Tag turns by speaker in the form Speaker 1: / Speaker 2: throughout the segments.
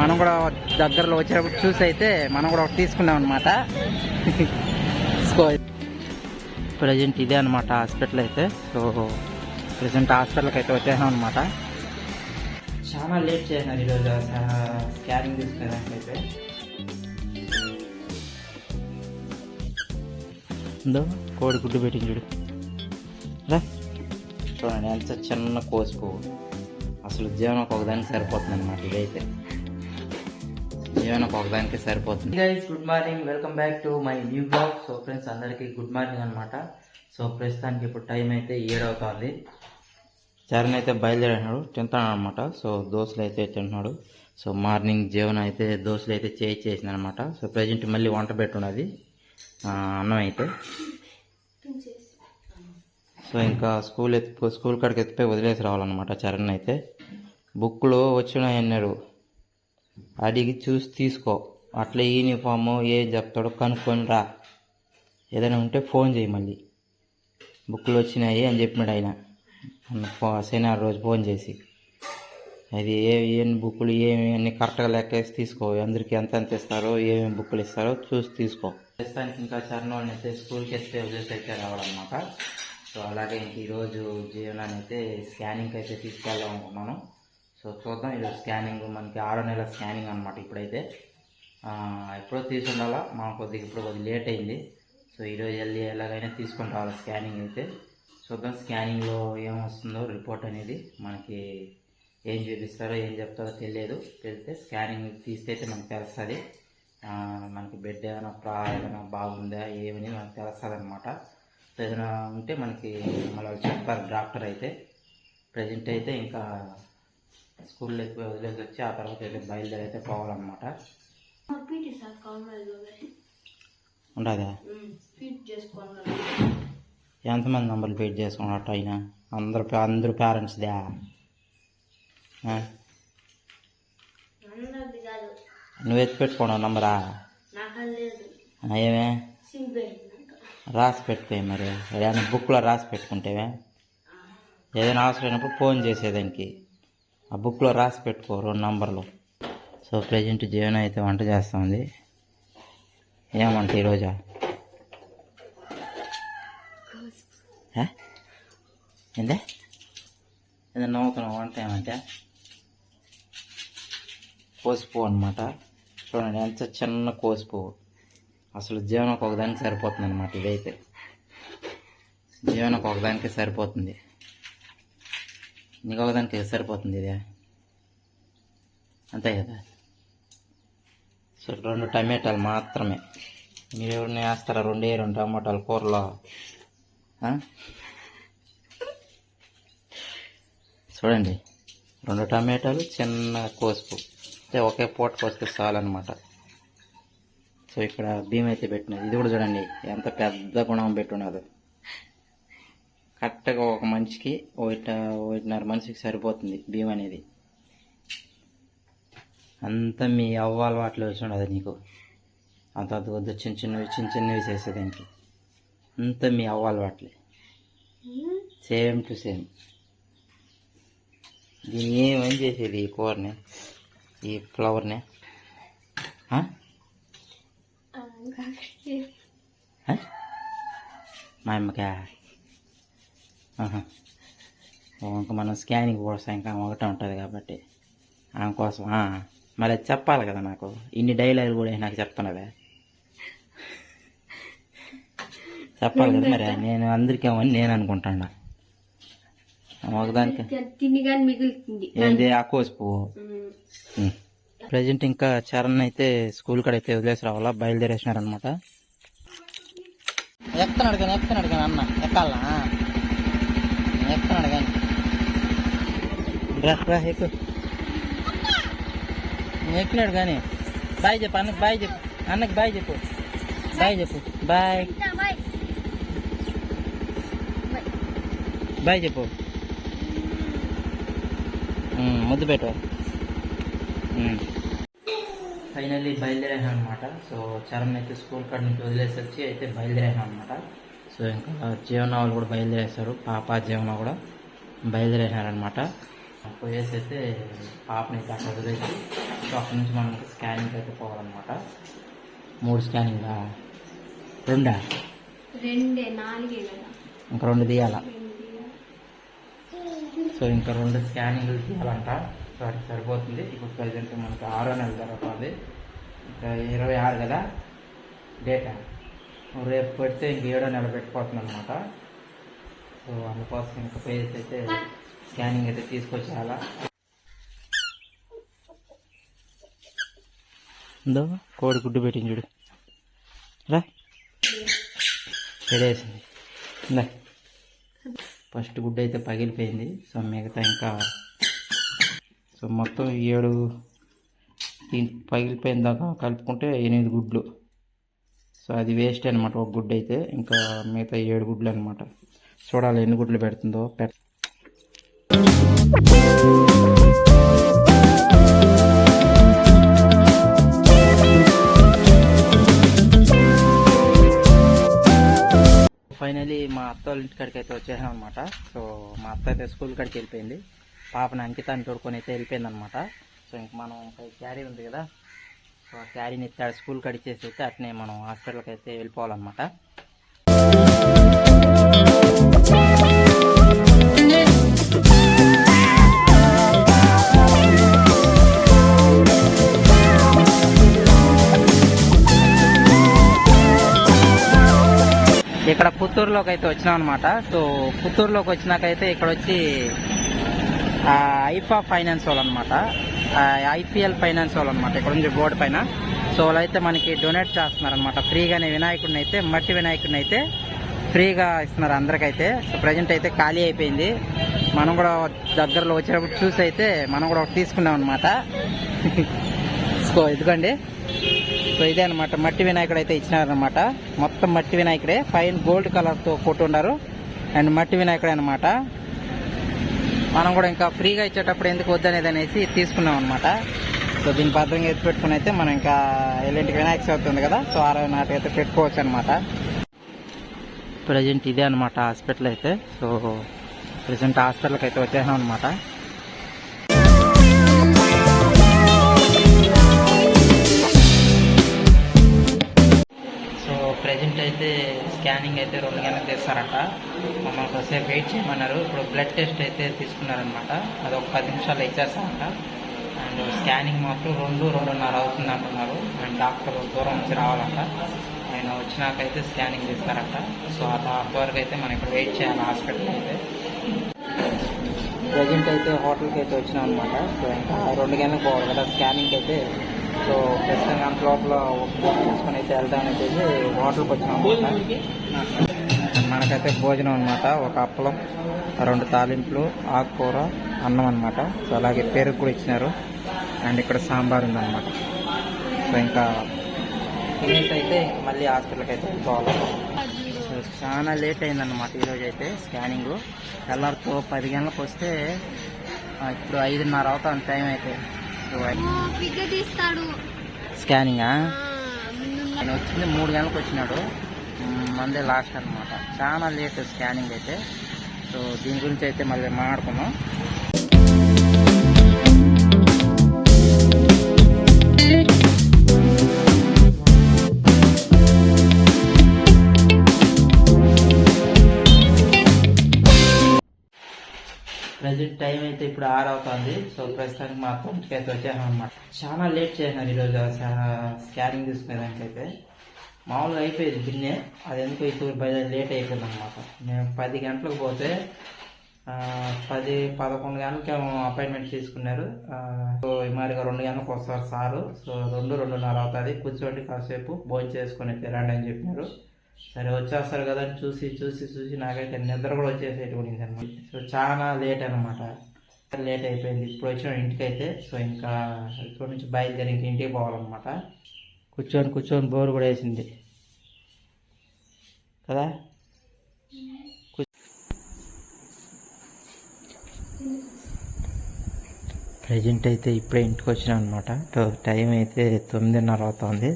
Speaker 1: మనం కూడా దగ్గరలో వచ్చేటప్పుడు చూసి అయితే మనం కూడా ఒకటి తీసుకున్నాం అనమాట ప్రజెంట్ ఇదే అనమాట హాస్పిటల్ అయితే. సో ప్రజెంట్ హాస్పిటల్కి అయితే వచ్చేసాం అనమాట చాలా లేట్ చేసినారు ఈరోజు స్కానింగ్ తీసుకునేదానికి అయితే. కోడి గుడ్డు పెట్టింది చూడు. రా. చూడండి ఎంత చిన్న కోసుకో. అసలు జీవనకు ఒకదానికి సరిపోతుంది అనమాట ఇదైతే. జీవనకు ఒకదానికి సరిపోతుంది. Guys good morning welcome back to my new blog so friends అందరికీ గుడ్ మార్నింగ్ అనమాట సో ప్రస్తుతానికి ఇప్పుడు టైం అయితే ఏడవుతుంది చరణ్ అయితే బయలుదేరినాడు తింటాను అనమాట సో దోశలు అయితే తింటున్నాడు. సో మార్నింగ్ జీవనం అయితే దోశలు అయితే చేయి చేసింది అనమాట సో ప్రజెంట్ మళ్ళీ వంట పెట్టున్నది అన్నం అయితే. సో ఇంకా స్కూల్ ఎత్తి స్కూల్ కాడికి ఎత్తిపోయి వదిలేసి రావాలన్నమాట చరణ్ అయితే. బుక్లో వచ్చినాయి అన్నారు అడిగి చూసి తీసుకో. అట్లా యూనిఫామ్ ఏ చెప్తాడో కనుక్కొని రా. ఏదైనా ఉంటే ఫోన్ చేయి మళ్ళీ. బుక్లు వచ్చినాయి అని చెప్పినాడు ఆయన. ఫో- శనివారం రోజు ఫోన్ చేసి. అది ఏ ఏం బుక్కులు ఏమి అన్ని కరెక్ట్గా లెక్కేసి తీసుకో. అందరికి ఎంత ఎంత ఇస్తారో ఏమేమి బుక్కులు ఇస్తారో చూసి తీసుకో. ప్రస్తుతానికి ఇంకా చరణాన్ని అయితే స్కూల్కి వస్తే వదిలేసి అయితే రావాలన్నమాట. సో అలాగే ఇంక ఈరోజు జీవనాన్ని అయితే స్కానింగ్కి అయితే తీసుకెళ్దాం అనుకున్నాను. సో చూద్దాం ఇది స్కానింగ్ మనకి ఆరో నెల స్కానింగ్ అనమాట ఇప్పుడైతే. ఎప్పుడో తీసుండాలా మాకు కొద్దిగా ఇప్పుడు కొద్దిగా లేట్ అయింది. సో ఈరోజు వెళ్ళి ఎలాగైనా తీసుకొని రావాలి స్కానింగ్ అయితే. చూద్దాం స్కానింగ్లో ఏమొస్తుందో రిపోర్ట్ అనేది మనకి ఏం చూపిస్తారో ఏం చెప్తారో తెలియదు. తెలిస్తే స్కానింగ్ తీస్తే అయితే మనకు తెలుస్తుంది. మనకి బెడ్ ఏమైనా ప్రా ఏమైనా బాగుందా ఏమని మనకు తెలుస్తుంది అనమాట సో ఏదైనా ఉంటే మనకి మళ్ళీ చెప్పారు డాక్టర్ అయితే. ప్రజెంట్ అయితే ఇంకా స్కూల్లో ఎక్కువ వదిలేసి వచ్చి ఆ తర్వాత అయితే బయలుదేరి అయితే పోవాలన్నమాట ఉండదా?
Speaker 2: ఫీట్
Speaker 1: ఎంతమంది నంబర్లు పెయిట్ చేసుకున్నట్టు అయినా? అందరు అందరు పేరెంట్స్దే?
Speaker 2: అందరిది కాదు.
Speaker 1: నువ్వు ఎత్తి పెట్టుకున్నావు నంబరా? ఏమే? రాసి పెట్టుకోయి మరి. ఏదైనా బుక్లో రాసి పెట్టుకుంటేవే? ఏదైనా అవసరమైనప్పుడు ఫోన్ చేసేదానికి. ఆ బుక్లో రాసి పెట్టుకో రెండు నంబర్లు. సో ప్రజెంట్ జీవన అయితే వంట చేస్తుంది. ఏమంట ఈరోజా ఏందే? ఏదో నవ్వుతున్న వంట ఏమంటే? కోసిపువ్వు అనమాట చూడండి ఎంత చిన్న కోసిపువ్వు అసలు జీవనకు ఒకదానికి సరిపోతుంది అనమాట ఇదైతే. జీవనకు ఒకదానికి సరిపోతుంది. నీకు ఒకదానికి సరిపోతుంది ఇది. అంతే కదా? సో రెండు టమాటాలు మాత్రమే. మీరు ఎవరిని వేస్తారా రెండే రెండు టమాటాలు కూరలో? చూడండి రెండు టమాటాలు చిన్న కోసుపు. అంటే ఒకే పూట కోస్తే చాలన్నమాట. సో ఇక్కడ భీమ్ అయితే పెట్టినది ఇది కూడా చూడండి ఎంత పెద్ద గుణం పెట్టున్నదో. కరెక్ట్గా ఒక మనిషికి ఒకటి ఒకటిన్నర మనిషికి సరిపోతుంది భీమ్ అనేది. అంత మీ అవ్వ అలవాట్లు వచ్చి ఉండదు నీకు. అంత అంత వద్దు చిన్న చిన్నవి చిన్న చిన్నవి చేసేదానికి అంత మీ అవ్వ అలవాట్లే సేమ్ టు సేమ్. దీన్ని ఏమని చేసేది ఈ కూరని? ఈ ఫ్లవర్ని? మా అమ్మకా ఆహా. ఇంకా మనం స్కానింగ్ కోసం ఇంకా ఒకటే ఉంటుంది కాబట్టి. ఆమె కోసం. మరి అది చెప్పాలి కదా నాకు. ఇన్ని డైలాగులు కూడా నాకు చెప్తున్నవే. చెప్పాలి కదా మరి నేను అందరికేమని నేను అనుకుంటాను? ఒకదానికి ఏంది ఆ కోసి పువ్వు ప్రజెంట్ ఇంకా చరణ్ అయితే స్కూల్ కాడ అయితే వదిలేసి రావాలా? బయలుదేరేసినారు అనమాట ఎక్కనాడు కానీ ఎక్కనాడు కానీ అన్న? ఎక్కాలనా ఎక్కడ కానీ రా రా ఎక్కు. ఎక్కినాడు కానీ. బాయ్ చెప్పు అన్నకు బాయ్ చెప్పు. అన్నకు బాయ్ చెప్పు. బాయ్ చెప్పు. బాయ్. బాయ్ చెప్పు. ముద్దు పెట్టు. ఫైనల్లీ బయలుదేరాను అనమాట సో చరణ్ అయితే స్కూల్ కాడ నుంచి వదిలేసి వచ్చి అయితే బయలుదేరాను అనమాట సో ఇంకా జీవన వాళ్ళు కూడా బయలుదేరేస్తారు పాప జీవన కూడా బయలుదేరారనమాట పోయేసి అయితే పాపని అయితే అక్కడ వదిలేసి సో అక్కడ నుంచి మనం స్కానింగ్ అయితే పోవాలన్నమాట. మూడు స్కానింగా రెండా?
Speaker 2: రెండే నాలుగే కదా.
Speaker 1: ఇంకా రెండు తీయాలా?
Speaker 2: రెండు తీయాలి.
Speaker 1: సో ఇంకా రెండు స్కానింగ్లు తీయాలంట. సో అది సరిపోతుంది. ఇప్పుడు ప్రజెంట్ మనకి ఆరో నెల జరుగుతుంది ఇంకా ఇరవై ఆరు కదా డేటా? రేపు పెడితే ఇంక ఏడో నెల పెట్టిపోతుంది అనమాట సో అందుకోసం ఇంకా పేజ్ అయితే స్కానింగ్ అయితే తీసుకొచ్చేయాలా. ఉందో కోడి గుడ్డు పెట్టింది చూడు. రా. పెడేసింది ఇందా. ఫస్ట్ గుడ్డు అయితే పగిలిపోయింది. సో మిగతా ఇంకా సో మొత్తం ఏడు పగిలిపోయిన దాకా కలుపుకుంటే ఎనిమిది గుడ్లు. సో అది వేస్ట్ అనమాట ఒక గుడ్డు అయితే ఇంకా మిగతా ఏడు గుడ్లు అనమాట చూడాలి ఎన్ని గుడ్లు పెడుతుందో. పెట్ ఫైనలీ మా అత్త వాళ్ళ ఇంటికాడికి అయితే వచ్చేసాం అనమాట సో మా అత్త అయితే స్కూల్ కాడికి వెళ్ళిపోయింది. పాపని అంకితాన్ని తోడుకొని అయితే వెళ్ళిపోయింది అనమాట సో ఇంక మనం క్యారీ ఉంది కదా. క్యారీని ఎత్తాడు స్కూల్ కడిచేసి చేసి అయితే అట్నే మనం హాస్పిటల్కి అయితే వెళ్ళిపోవాలన్నమాట. ఇక్కడ పుత్తూరులోకి అయితే వచ్చినాం అనమాట సో పుత్తూరులోకి వచ్చినాకైతే ఇక్కడ వచ్చి ఐఫా ఫైనాన్స్ వాళ్ళు అనమాట ఐపీఎల్ ఫైనాన్స్ వాళ్ళు అనమాట ఇక్కడ ఉంది బోర్డు పైన. సో వాళ్ళైతే మనకి డొనేట్ చేస్తున్నారు అనమాట ఫ్రీగానే వినాయకుడిని అయితే మట్టి వినాయకుడిని అయితే ఫ్రీగా ఇస్తున్నారు అందరికైతే. సో ప్రజెంట్ అయితే ఖాళీ అయిపోయింది. మనం కూడా దగ్గరలో వచ్చేటప్పుడు చూసి అయితే మనం కూడా ఒకటి తీసుకున్నాం అనమాట సో ఇదిగోండి. సో ఇదే అనమాట మట్టి వినాయకుడు అయితే ఇచ్చినారనమాట మొత్తం మట్టి వినాయకుడే. పైన గోల్డ్ కలర్తో కొట్టి ఉన్నారు అండ్ మట్టి వినాయకుడే అనమాట మనం కూడా ఇంకా ఫ్రీగా ఇచ్చేటప్పుడు ఎందుకు వద్దనేది అనేసి తీసుకున్నాం అనమాట సో దీన్ని భద్రంగా ఎత్తి పెట్టుకుని అయితే మనం ఇంకా ఎల్లింటికి వినాయక చవితి ఉంది కదా సో ఆ రోజు నాటి అయితే పెట్టుకోవచ్చు అనమాట ప్రజెంట్ ఇదే అనమాట హాస్పిటల్ అయితే. సో ప్రజెంట్ హాస్పిటల్కి అయితే వచ్చేసాం అనమాట పేషెంట్ అయితే స్కానింగ్ అయితే రెండు గంటలు తీస్తారంట మమ్మల్ని కొద్దిసేపు వెయిట్ చేయమన్నారు. ఇప్పుడు బ్లడ్ టెస్ట్ అయితే తీసుకున్నారనమాట అది ఒక పది నిమిషాలు ఇచ్చేస్తారంట. అండ్ స్కానింగ్ మాత్రం రెండు రెండున్నర అవుతుంది అంటున్నారు అండ్ డాక్టర్ దూరం నుంచి రావాలంట. ఆయన వచ్చినాకైతే స్కానింగ్ తీస్తారంట సో ఆ అంతవరకు అయితే మనం ఇక్కడ వెయిట్ చేయాలి హాస్పిటల్ అయితే. ప్రజెంట్ అయితే హోటల్కి అయితే వచ్చినాం అనమాట సో ఇంకా రెండు గంటలకు పోవాలి కదా. స్కానింగ్ అయితే సో ప్రస్తుతం అంత లోపల తీసుకొని అయితే వెళ్దాం అనేది హోటల్కి వచ్చినాం మనకైతే భోజనం అనమాట ఒక అప్పలం రెండు తాలింపులు ఆకుకూర అన్నం అనమాట సో అలాగే పెరుగు కూడా ఇచ్చినారు. అండ్ ఇక్కడ సాంబార్ ఉందన్నమాట. సో ఇంకా తినేసి అయితే మళ్ళీ హాస్పిటల్కి అయితే పోవాలి సో చాలా లేట్ అయిందన్నమాట ఈరోజు అయితే స్కానింగ్. తెల్లారితో పది గంటలకు వస్తే ఇప్పుడు ఐదున్నర అవుతుంది టైం అయితే.
Speaker 2: తీస్తాడు.
Speaker 1: స్కానింగా?
Speaker 2: ముందున్న
Speaker 1: ఆయన వచ్చింది మూడు గంటలకు వచ్చినాడు. మందే లాస్ట్ అనమాట చాలా లేట్ స్కానింగ్ అయితే. సో దీని గురించి అయితే మళ్ళీ మాట్లాడుకుందాం. ప్రజెంట్ టైం అయితే ఇప్పుడు ఆరు అవుతుంది. సో ప్రస్తుతానికి మా అకౌంట్కి అయితే వచ్చాను అనమాట చాలా లేట్ చేసినారు ఈరోజు స్కానింగ్ తీసుకునేదానికి అయితే. మామూలుగా అయిపోయేది బిన్నే అది ఎందుకు ఇప్పుడు బయట లేట్ అయిపోయింది అనమాట మేము పది గంటలకు పోతే పది పదకొండు గంటలకి అపాయింట్మెంట్ తీసుకున్నారు. సో ఈ మాదిరిగా రెండు గంటలకు వస్తారు సారు. సో రెండు రెండున్నర అవుతుంది. కూర్చోండి కాసేపు. భోజనం చేసుకొని తిరండి అని చెప్పినారు. సరే వచ్చేస్తారు కదా అని చూసి చూసి చూసి నాకైతే నిద్ర కూడా వచ్చేసేటువంటి అనమాట. సో చాలా లేట్ అనమాట లేట్ అయిపోయింది. ఇప్పుడు వచ్చిన ఇంటికి అయితే సో ఇంకా ఇక్కడ నుంచి బయలుదేరి ఇంక ఇంటికి పోవాలన్నమాట. కూర్చొని కూర్చొని బోర్ కూడా వేసింది. కదా? ప్రజెంట్ అయితే ఇప్పుడే ఇంటికి వచ్చినా అనమాట టైం అయితే తొమ్మిదిన్నర అవుతుంది.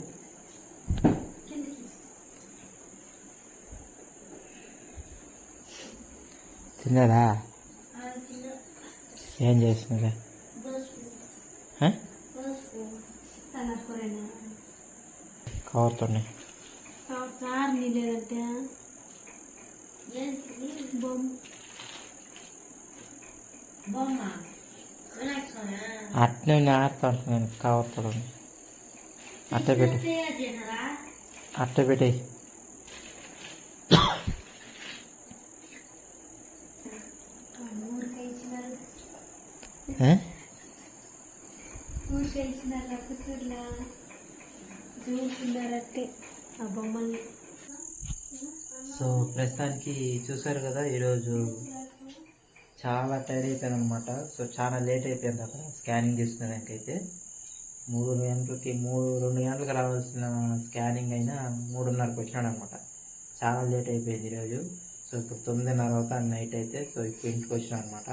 Speaker 1: ఏం చేస్తున్నదా
Speaker 2: తనకొరేనా
Speaker 1: కవర్తోనే
Speaker 2: కార్ నీ లేదంటే బొమ్మ
Speaker 1: అట్నే ఆడతాను నేను కవర్తో అట్టే పెట్టి అట్టే పెట్టి సో ప్రస్తుతానికి చూసారు కదా ఈరోజు చాలా టైర్ అయిపోయాను అనమాట సో చాలా లేట్ అయిపోయింది అక్కడ స్కానింగ్ తీసుకునేదానికి అయితే మూడు గంటలకి మూడు రెండు గంటలకు రావాల్సిన స్కానింగ్ అయినా మూడున్నరకు వచ్చినాడు అనమాట చాలా లేట్ అయిపోయింది ఈరోజు. సో ఇప్పుడు తొమ్మిదిన్నర అవుతాను నైట్ అయితే. సో ఇప్పుడు ఇంటికి వచ్చినా అనమాట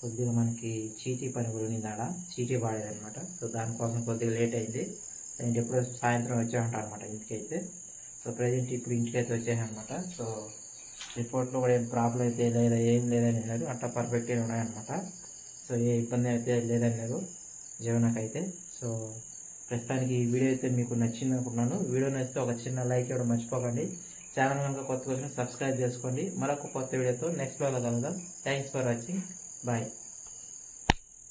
Speaker 1: కొద్దిగా మనకి చీటీ పని కూడా ఉంది ఆడ. చీటీ పాడేదనమాట సో దానికోసం కొద్దిగా లేట్ అయింది. నేను ఎప్పుడో సాయంత్రం వచ్చే ఇంటికైతే. అనమాట సో ప్రజెంట్ ఇప్పుడు ఇంటికైతే అయితే అనమాట సో రిపోర్ట్లో కూడా ఏం ప్రాబ్లం అయితే లేదా ఏం లేదని అన్నారు అట్లా పర్ఫెక్ట్గా ఉన్నాయన్నమాట. సో ఏ ఇబ్బంది అయితే లేదని లేదు జీవనకైతే. సో ప్రస్తుతానికి ఈ వీడియో అయితే మీకు నచ్చింది అనుకున్నాను వీడియో నచ్చితే ఒక చిన్న లైక్ ఇవ్వడం మర్చిపోకండి. ఛానల్ కనుక కొత్త వచ్చిన సబ్స్క్రైబ్ చేసుకోండి. మరొక కొత్త వీడియోతో నెక్స్ట్ వీడియోలో కలుద్దాం. Thanks for watching. బాయ్